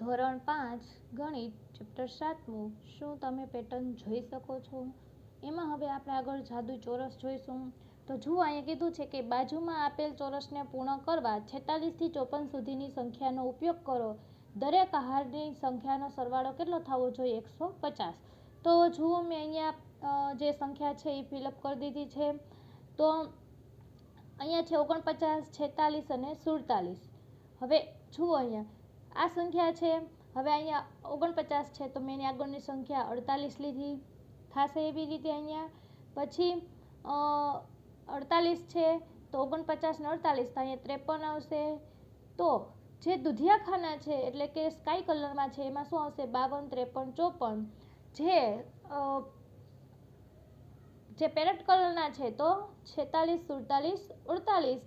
ધોરણ પાંચ, ગણિત ચેપ્ટર સાતમું, શું તમે પેટર્ન જોઈ શકો છો? એમાં હવે આપણે આગળ જાદુ ચોરસ જોઈશું. તો જુઓ, અહીંયા કીધું છે કે બાજુમાં આપેલ ચોરસને પૂર્ણ કરવા છેતાલીસથી ચોપન સુધીની સંખ્યાનો ઉપયોગ કરો. દરેક આહારની સંખ્યાનો સરવાળો કેટલો થવો જોઈએ? એકસો પચાસ. તો જુઓ, મેં અહીંયા જે સંખ્યા છે એ ફિલઅપ કરી દીધી છે. તો અહીંયા છે ઓગણપચાસ, છેતાલીસ અને સુડતાલીસ. હવે જુઓ અહીંયા આ સંખ્યા છે? હવે અહીંયા ઓગણપચાસ છે, તો મેં એની આગળની સંખ્યા અડતાલીસ લીધી. થશે એવી રીતે અહીંયા? પછી અડતાલીસ છે, તો ઓગણપચાસ ને અડતાલીસ, તો અહીંયા ત્રેપન આવશે. તો જે દુધિયાખાના છે, એટલે કે સ્કાય કલરમાં છે, એમાં શું આવશે? બાવન, ત્રેપન, ચોપન. જે જે પેરેટ કલરના છે, તો છેતાલીસ, સુડતાલીસ અડતાલીસ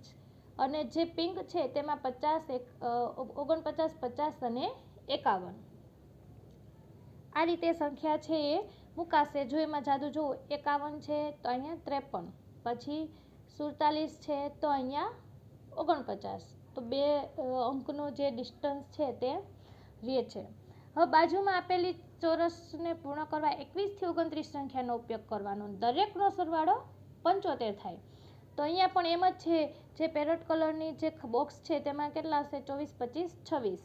અને જે પિંક છે તેમાં પચાસ એક ઓગણપચાસ, પચાસ અને એકાવન. આ રીતે સંખ્યા છે એ મુકાશે. જો એમાં જાદુ જુઓ, એકાવન છે તો અહીંયા ત્રેપન. પછી સુડતાલીસ છે તો અહીંયા ઓગણપચાસ. તો બે અંકનો જે ડિસ્ટન્સ છે તે રહે છે. હવે બાજુમાં આપેલી ચોરસને પૂર્ણ કરવા એકવીસથી ઓગણત્રીસ સંખ્યાનો ઉપયોગ કરવાનો. દરેકનો સરવાળો પંચોતેર થાય. તો અહીંયા પણ એમ જ છે, જે પેરટ કલરની જે બોક્સ છે તેમાં કેટલા હશે ચોવીસ, પચીસ, છવ્વીસ.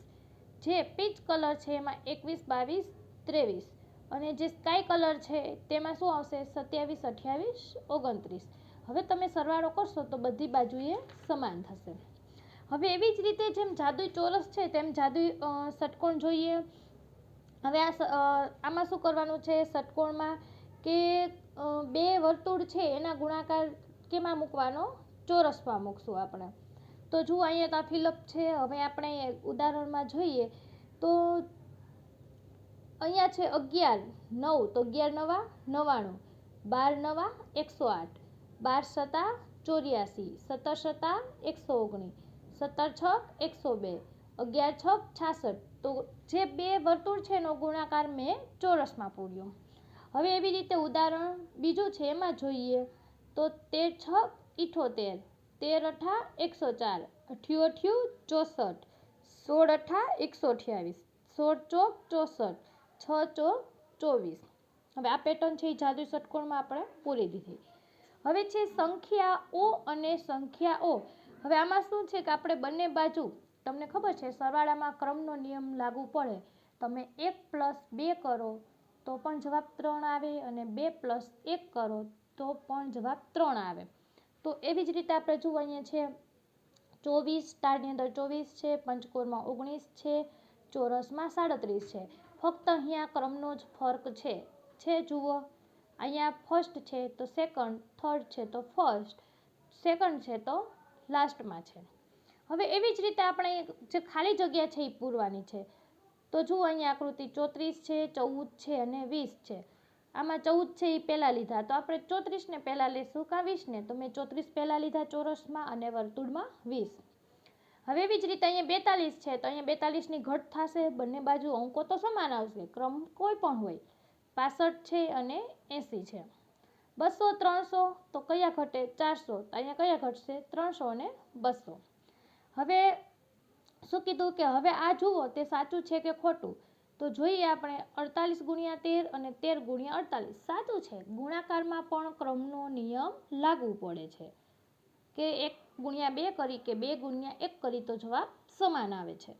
જે પીચ કલર છે એમાં એકવીસ, બાવીસ, ત્રેવીસ. અને જે સ્કાય કલર છે તેમાં શું આવશે? સત્યાવીસ, અઠ્યાવીસ, ઓગણત્રીસ. હવે તમે સરવાળો કરશો તો બધી બાજુએ સમાન થશે. હવે એવી જ રીતે જેમ જાદુઈ ચોરસ છે તેમ જાદુઈ ષટકોણ જોઈએ. હવે આ આમાં શું કરવાનું છે? ષટકોણમાં કે બે વર્તુળ છે એના ગુણાકાર કેમાં મૂકવાનો ચોરસમાં મૂકશું આપણે. તો જુઓ, અહીંયા તો આ ફિલઅપ છે. હવે આપણે ઉદાહરણમાં જોઈએ તો અહીંયા છે અગિયાર, નવ. તો અગિયાર નવા નવ્વાણું બાર નવા, એકસો આઠ. બાર સત્તા, ચોર્યાસી. સત્તર સત્તા, એકસો ઓગણીસ સત્તર છ એકસો બે. અગિયાર છ છાસઠ. તો જે બે વર્તુળ છે એનો ગુણાકાર મેં ચોરસમાં પૂર્યો. હવે એવી રીતે ઉદાહરણ બીજું છે એમાં જોઈએ. તો તેર છ ઇઠોતેર. તેર અઠા એકસો ચાર અઠ્યું અઠ્યું ચોસઠ. સોળ અઠા એકસો અઠ્યાવીસ. સોળ ચોક ચોસઠ. છ ચોક ચોવીસ. હવે આ પેટર્ન છે એ જાદુ ષટકોણમાં આપણે પૂરી દીધી હવે છે સંખ્યા ઓ અને સંખ્યા ઓ. હવે આમાં શું છે કે આપણે બંને બાજુ, તમને ખબર છે સરવાળામાં ક્રમનો નિયમ લાગુ પડે. તમે એક પ્લસ બે કરો તો પણ જવાબ ત્રણ આવે અને બે પ્લસ એક કરો તો પણ જવાબ ત્રણ આવે. તો એવી જ રીતે આપણે અહીંયા છે, ચોવીસ સ્ટારની અંદર ચોવીસ છે, પંચકોરમાં ઓગણીસ છે, ચોરસમાં સાડત્રીસ છે. ફક્ત અહીંયા ક્રમનો જ ફર્ક છે. છે જુઓ, અહીંયા ફર્સ્ટ છે તો સેકન્ડ થર્ડ છે તો ફર્સ્ટ સેકન્ડ છે તો લાસ્ટમાં છે. હવે એવી જ રીતે આપણે જે ખાલી જગ્યા છે એ પૂરવાની છે. તો જુઓ અહીંયા આકૃતિ ચોત્રીસ છે, ચૌદ છે અને વીસ છે. આમાં ચૌદ છે એ પહેલાં લીધા. તો આપણે ચોત્રીસને પહેલાં લઈશું કાં વીસને? તો મેં ચોત્રીસ પહેલાં લીધા ચોરસમાં અને વર્તુળમાં વીસ. હવે એવી જ રીતે અહીંયા બેતાલીસ છે. તો અહીંયા બેતાલીસની ઘટ થશે. બંને બાજુ અંકો તો સમાન આવશે. ક્રમ કોઈ પણ હોય. પાસઠ છે અને એંસી છે. બસો, ત્રણસો, તો કયા ઘટે? ચારસો. તો અહીંયા કયા ઘટશે ત્રણસો અને બસો. હવે શું કીધું કે હવે આ જુઓ, તે સાચું છે કે ખોટું? તો જોઈએ આપણે અડતાલીસ ગુણ્યા તેર અને તેર ગુણ્યા અડતાલીસ. સાચું છે, ગુણાકારમાં પણ ક્રમનો નિયમ લાગુ પડે છે. કે એક ગુણ્યા બે કરી કે બે ગુણ્યા એક કરી તો જવાબ સમાન આવે છે.